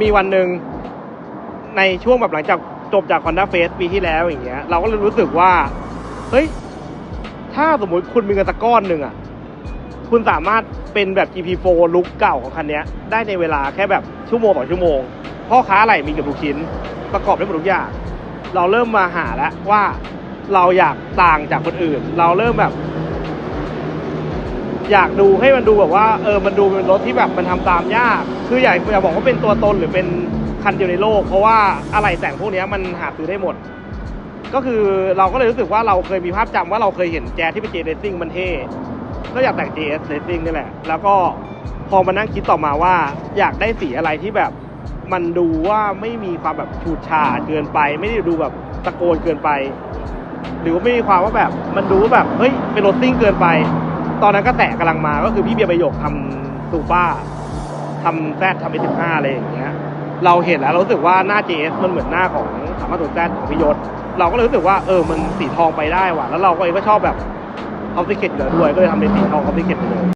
มีวันหนึ่งในช่วงแบบหลังจากจบจาก Honda f a c e ปีที่แล้วอย่างเงี้ย เราก็เลยรู้สึกว่า เฮ้ย ถ้าสมมุติคุณมีเงินสักก้อนหนึ่งอะ คุณสามารถเป็นแบบ GP4 ลุคเก่าของคันนี้ได้ในเวลาแค่แบบชั่วโมงต่อชั่วโมง พ่อค้าอะไรมีเกับทุกชิ้น ประกอบได้หมดทุกอย่าง เราเริ่มมาหาแล้วว่าเราอยากต่างจากคนอื่น เราเริ่มแบบ อยากดูให้มันดูแบบว่าเออมันดูเป็นรถที่แบบมันทำตามยาก คืออยากอยากบอกว่าเป็นตัวตนหรือเป็นคันเดียวในโลก เพราะว่าอะไรแต่งพวกนี้มันหาซื้อได้หมด ก็คือเราก็เลยรู้สึกว่าเราเคยมีภาพจำว่าเราเคยเห็นแจที่เป็นเจเรซิ่งมันเท่ก็อยากแต่ง JS Racing นี่แหละ แล้วก็พอมานั่งคิดต่อมาว่าอยากได้สีอะไรที่แบบมันดูว่าไม่มีความแบบฉูดฉาดเกินไป ไม่ได้ดูแบบตะโกนเกินไป หรือว่าไม่มีความว่าแบบมันดูแบบเฮ้ยเป็นรถซิ่งเกินไป ตอนนั้นก็แสกำลังมาก็คือพี่เบียร์ประโยคทำซูป้าทำแซดทำเอสิบห้าอะไรอย่างเงี้ย เราเห็นแล้วเรารู้สึกว่าหน้า JS มันเหมือนหน้าของสามารถตัวแซดของพิยศเราก็เลยรู้สึกว่าเออมันสีทองไปได้ว่ะแล้วเราก็เองก็ชอบแบบออฟฟิเคตเหลือด้วยก็เลยทำเป็นสีทองออฟฟิเคตไปเลย